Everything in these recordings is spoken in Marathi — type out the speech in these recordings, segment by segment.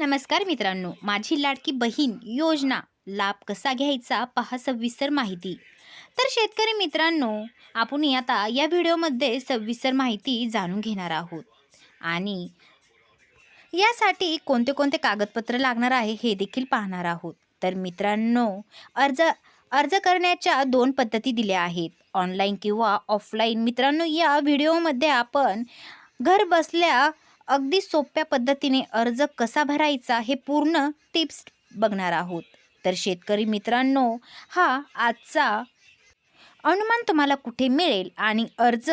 नमस्कार मित्रांनो माझी लाडकी बहीण योजना लाभ कसा घ्यायचा पहा सविस्तर माहिती. तर शेतकरी मित्रांनो आपण आता या व्हिडिओमध्ये सविस्तर माहिती जाणून घेणार आहोत. आणि यासाठी कोणते कोणते कागदपत्र लागणार आहे हे देखील पाहणार आहोत. तर मित्रांनो अर्ज अर्ज करण्याच्या दोन पद्धती दिल्या आहेत. ऑनलाईन किंवा ऑफलाईन. मित्रांनो या व्हिडिओमध्ये आपण घर बसल्या अगदी सोप्या पद्धतीने अर्ज कसा भरायचा हे पूर्ण टिप्स बघणार आहोत. तर शेतकरी मित्रांनो हा आजचा अनुमान तुम्हाला कुठे मिळेल आणि अर्ज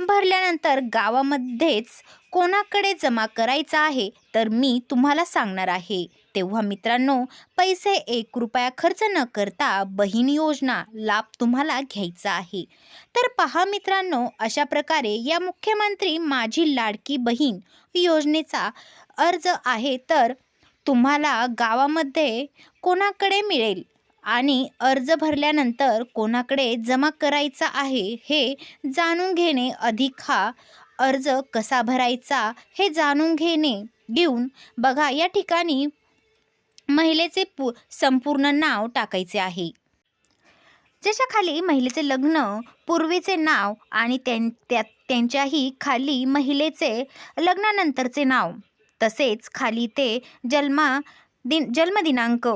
भरल्यानंतर गावामध्येच कोणाकडे जमा करायचा आहे तर मी तुम्हाला सांगणार आहे. तेव्हा मित्रांनो पैसे एक रुपया खर्च न करता बहीण योजना लाभ तुम्हाला घ्यायचा आहे. तर पहा मित्रांनो अशा प्रकारे या मुख्यमंत्री माझी लाडकी बहीण योजनेचा अर्ज आहे तर तुम्हाला गावामध्ये कोणाकडे मिळेल? आणि अर्ज भरल्यानंतर कोणाकडे जमा करायचा आहे हे जाणून घेणे अधिक हा अर्ज कसा भरायचा हे जाणून घेणे घेऊन बघा या ठिकाणी महिलेचे पु संपूर्ण नाव टाकायचे आहे. ज्याच्या खाली महिलेचे लग्न पूर्वीचे नाव आणि त्यां त्या त्यांच्याही खाली महिलेचे लग्नानंतरचे नाव. तसेच खाली ते जन्मा दिन जन्मदिनांक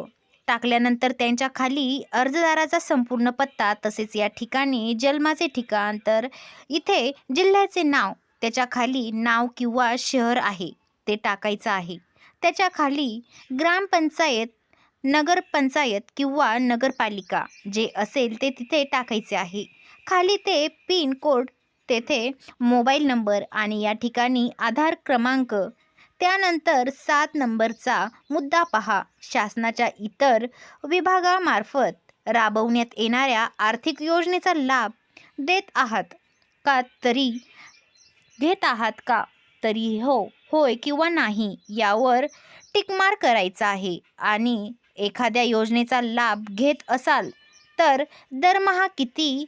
टाकल्यानंतर त्यांच्या खाली अर्जदाराचा संपूर्ण पत्ता तसेच या ठिकाणी जन्माचे ठिकाण तर इथे जिल्ह्याचे नाव त्याच्याखाली नाव किंवा शहर आहे ते टाकायचं आहे. त्याच्याखाली ग्रामपंचायत नगरपंचायत किंवा नगरपालिका जे असेल ते तिथे टाकायचे आहे. खाली ते पिन कोड तेथे मोबाईल नंबर आणि या ठिकाणी आधार क्रमांक त्यानंतर सात नंबरचा मुद्दा पहा. शासनाच्या इतर विभागामार्फत राबवण्यात येणाऱ्या आर्थिक योजनेचा लाभ देत आहात का तरी? घेत आहात का तरी? हो होय किंवा नाही यावर टिकमार करायचा आहे. आणि एखाद्या योजनेचा लाभ घेत असाल तर दरमहा किती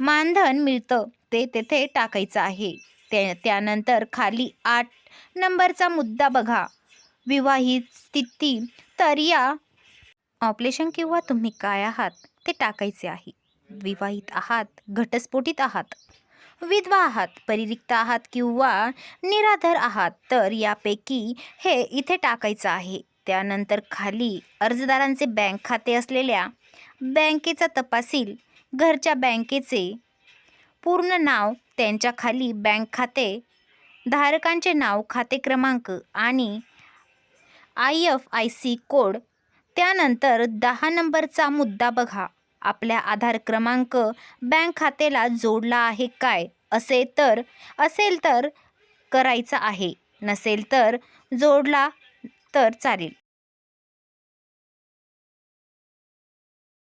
मानधन मिळतं ते तेथे टाकायचं आहे. त्या त्यानंतर खाली आठ नंबरचा मुद्दा बघा. विवाहित स्थिती. तर या ऑपरेशन किंवा तुम्ही काय आहात ते टाकायचे आहे. विवाहित आहात घटस्फोटित आहात विधवा आहात परिरिक्त आहात किंवा निराधार आहात तर यापैकी हे इथे टाकायचं आहे. त्यानंतर खाली अर्जदारांचे बँक खाते असलेल्या बँकेचा तपशील घरच्या बँकेचे पूर्ण नाव त्यांच्या खाली बँक खाते धारकांचे नाव खाते क्रमांक आणि I F I C code त्यानंतर दहा नंबरचा मुद्दा बघा. आपल्या आधार क्रमांक बँक खात्याला जोडला आहे काय? असे तर असेल तर करायचा आहे. नसेल तर जोडला तर चालेल.